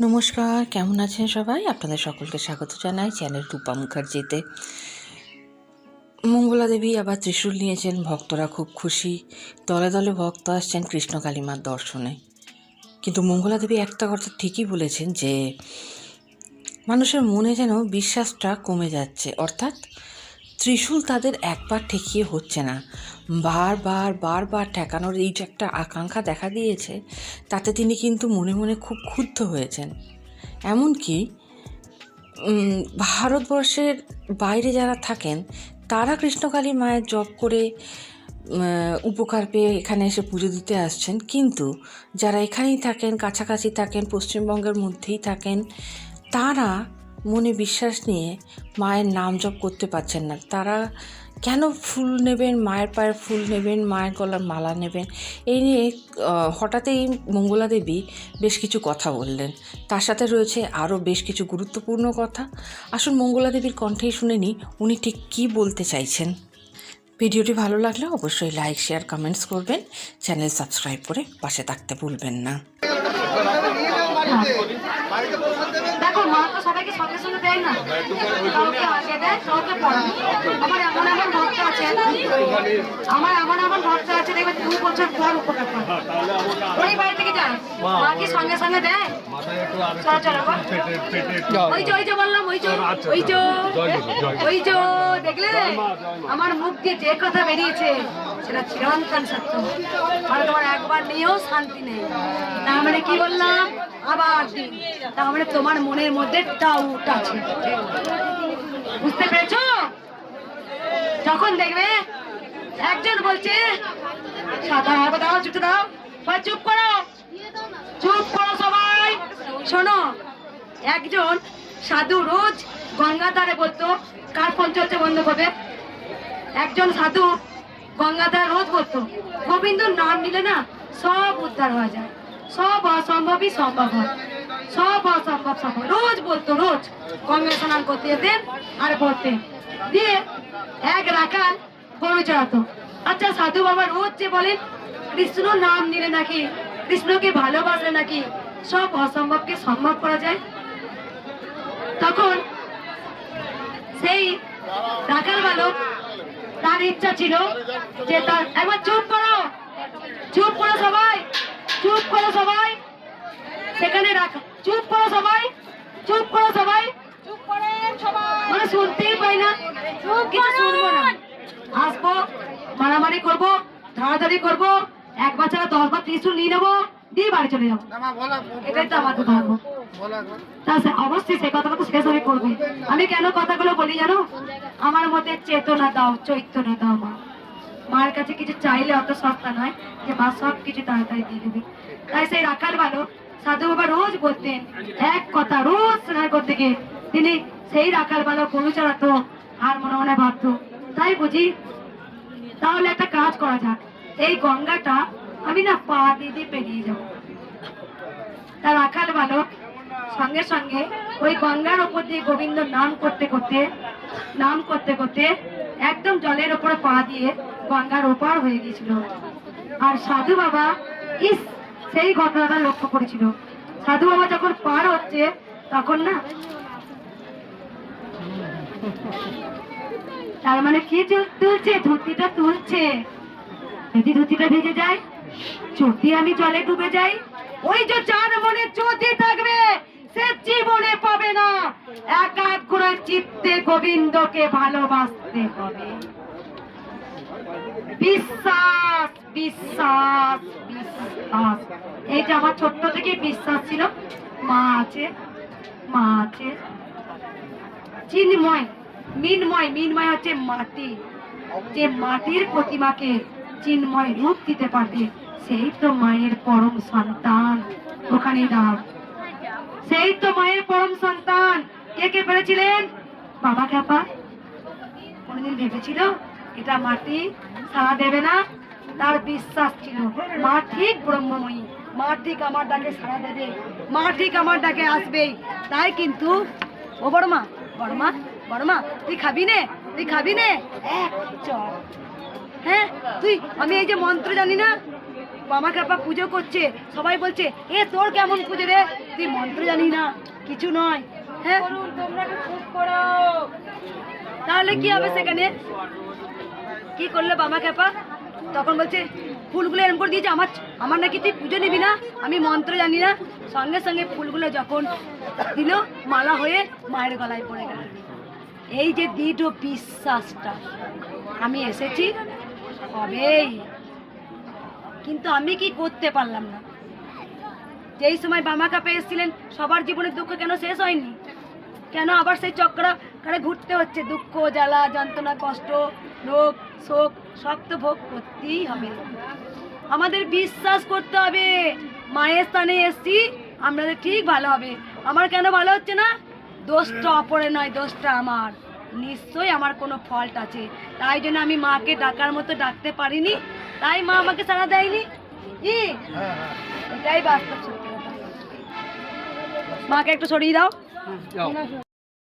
নমস্কার, কেমন আছেন সবাই? আপনাদের সকলকে স্বাগত জানাই চ্যানেল রূপা মুখার্জিতে। মঙ্গলা দেবী আবার ত্রিশূল নিয়েছেন, ভক্তরা খুব খুশি। দলে দলে ভক্ত আসছেন কৃষ্ণ কালীমার দর্শনে। কিন্তু মঙ্গলা দেবী একটা কথা ঠিকই বলেছেন যে, মানুষের মনে যেন বিশ্বাসটা কমে যাচ্ছে। অর্থাৎ ত্রিশূল তাদের একবার ঠেকিয়ে হচ্ছে না। বারবার বারবার ঠেকানোর এই যে একটা আকাঙ্ক্ষা দেখা দিয়েছে, তাতে তিনি কিন্তু মনে মনে খুব ক্ষুব্ধ হয়েছেন। এমনকি ভারতবর্ষের বাইরে যারা থাকেন, তারা কৃষ্ণকালী মায়ের জপ করে উপকার পেয়ে এখানে এসে পুজো দিতে আসছেন। কিন্তু যারা এখানেই থাকেন, কাছাকাছি থাকেন, পশ্চিমবঙ্গের মধ্যেই থাকেন, তারা মনে বিশ্বাস নিয়ে মায়ের নাম জপ করতে পারছেন না। তারা কেন ফুল নেবেন, মায়ের পায়ের ফুল নেবেন, মায়ের গলার মালা নেবেন? এই নিয়ে হঠাৎই মঙ্গলা দেবী বেশ কিছু কথা বললেন। তার সাথে রয়েছে আরও বেশ কিছু গুরুত্বপূর্ণ কথা। আসুন মঙ্গলা দেবীর কণ্ঠেই শুনে নিই, উনি ঠিক কী বলতে চাইছেন। ভিডিওটি ভালো লাগলে অবশ্যই লাইক, শেয়ার, কমেন্টস করবেন। চ্যানেল সাবস্ক্রাইব করে পাশে থাকতে ভুলবেন না। দেখো মা তো সবাইকে সঙ্গে সঙ্গে দেয় না। কাউকে আগে দেয় কাউকে পরে আমার এমন এমন ভক্ত আছে আমার এমন এমন ভক্ত আছে দেখবে দু বছর পর উপকার পায় ওই বাড়ি থেকে যায় মা কি সঙ্গে সঙ্গে দেয়? চলো চলো ওই যে ওই যে বললাম ওই যে ওই যে ওই যে দেখলে? আমার মুখ দিয়ে যে কথা বেরিয়েছে সেটা চিরন্তন সত্য। আর তোমার একবার নিয়েও শান্তি নেই। তার মানে কি বললাম? আবার দিন। তার মানে তোমার মনের মধ্যে ডাউট আছে। বুঝতে পেরেছ? যখন দেখবে একজন বলছে, সাদা দাও চুপতে দাও। সবাই চুপ করো। চুপ করো সবাই। শোনো, একজন সাধু রোজ গঙ্গা ধারে বলতো, কার ফোন চলছে বন্ধ করবে? একজন সাধু গঙ্গাধার রোজ বলতো গোবিন্দ নাম নিলে না সব উদ্ধার হয়ে যায়। সব অসম্ভবই সম্ভব হয়। সব অসম্ভব সম্ভব রোজ বলতো, রোজ। গঙ্গা স্নান করতে যেতেন আর বলতেন দিয়ে এক রাখাল গরু চড়াতো আচ্ছা সাধু বাবা রোজ যে বলেন কৃষ্ণ নাম নিলে নাকি কৃষ্ণকে ভালোবাসলে নাকি সব অসম্ভবকে সম্ভব করা যায়? তখন সেই রাখাল বালক তার ইচ্ছা ছিল যে তার একবার চুপ করো চুপ করো সবাই চুপ করো সবাই। সেখানে রাখ চুপ করো সবাই চুপ করো সবাই। মানে শুনতেই পাই না চুপ কিছু শুনব না। আসব মারামারি করব ধারাধারি করব একবার ছাড়া দশ বার ত্রিশুল নিয়ে নেব দিয়ে বাড়ি চলে যাব। এটাই তো আমাদের ধর্ম অবশ্যই সে কথাটা তো শেষ হবে করবে। আমি কেন কথাগুলো বলি জানো? আমার মধ্যে চেতনা দাও চৈতন্য দাও মা। মার কাছে কিছু চাইলে অত সস্তা নয় যে মা সব কিছু তাড়াতাড়ি দিয়ে দেবে। তাই সেই রাখাল ভালো সাধু বাবা রোজ বলতেন এক কথা রোজ স্নান করতে গিয়ে তিনি সেই রাখাল ভালো গরু চড়াতো আর মনে মনে ভাবতো তাই বুঝি? তাহলে একটা কাজ করা যাক। এই গঙ্গাটা আমি না পা দিয়ে দিয়ে পেরিয়ে যাব। তার রাখাল বালক, সঙ্গে সঙ্গে ওই গঙ্গার ওপর দিয়ে গোবিন্দ নাম করতে করতে, নাম করতে করতে একদম জলের ওপরে পা দিয়ে গঙ্গার ওপার হয়ে গিয়েছিল। আর সাধু বাবা, ইস, সেই ঘটনাটা লক্ষ্য করেছিল। সাধু বাবা যখন পার হচ্ছে, তখন না তার মানে কি তুলছে, ধুতিটা তুলছে। যদি ধুতিটা ভেজে যায় যদি আমি জলে ডুবে যাই। ওই যে যার মনে জ্যোতি থাকবে, সে জীবনে পাবে না। একাগ্র চিত্তে গোবিন্দকে ভালোবাসতে হবে। বিশ্বাস বিশ্বাস বিশ্বাস। এই যে আমার ছোট্ট থেকে বিশ্বাস ছিল, মা আছে মা আছে। চিন্ময়। মিনময় মিনময় হচ্ছে মাটি। যে মাটির প্রতিমাকে চিন্ময় রূপ দিতে পারবে, সেই তো মায়ের পরম সন্তান। ওখানে দাও সেই তো মায়ের পরম সন্তান। কে কে পেরেছিলেন? বাবা খ্যাপা কোনদিন ভেবেছিল? এটা মাটি সারা দেবে না? তার বিশ্বাস ছিল। মা ঠিক ব্রহ্মময়ী। মা ঠিক আমার ডাকে সারা দেবে। মা ঠিক আমার ডাকে আসবেই তাই কিন্তু, ও বড় মা বড় মা তুই খাবি নে তুই খাবি নে। এক চল হ্যাঁ তুই আমি এই যে মন্ত্র জানি না বামা কাপা পুজো করছে সবাই বলছে এ তোর কেমন পুজো রে? তুই মন্ত্র জানি না কিছু নয়। হ্যাঁ? তাহলে কি হবে সেখানে? কি করলে বামা কাপা তখন বলছে ফুলগুলো এরকম করে দিয়েছে আমার আমার নাকি তুই পুজো নিবি না? আমি মন্ত্র জানি না। সঙ্গে সঙ্গে ফুলগুলো যখন দিল মালা হয়ে মায়ের গলায় পড়ে গেল। এই যে দৃঢ় বিশ্বাসটা, আমি এসেছি হবেই কিন্তু আমি কি করতে পারলাম না? যেই সময় বামা কাপে এসেছিলেন, সবার জীবনের দুঃখ কেন শেষ হয়নি? কেন আবার সেই চক্র করে ঘুরতে হচ্ছে? দুঃখ, জ্বালা, যন্ত্রণা, কষ্ট রোগ শোক, সব তো ভোগ করতেই হবে। আমাদের বিশ্বাস করতে হবে, মায়ের স্থানে এসছি আমাদের ঠিক ভালো হবে। আমার কেন ভালো হচ্ছে না? দোষটা অপরে নয়, দোষটা আমার। নিশ্চয়ই আমার কোনো ফল্ট আছে। তাই জন্য আমি মাকে ডাকার মতো ডাকতে পারিনি। তাই মা আমাকে সাড়া দেয়নি। এটাই বাস্তব মাকে একটু সরিয়ে দাও।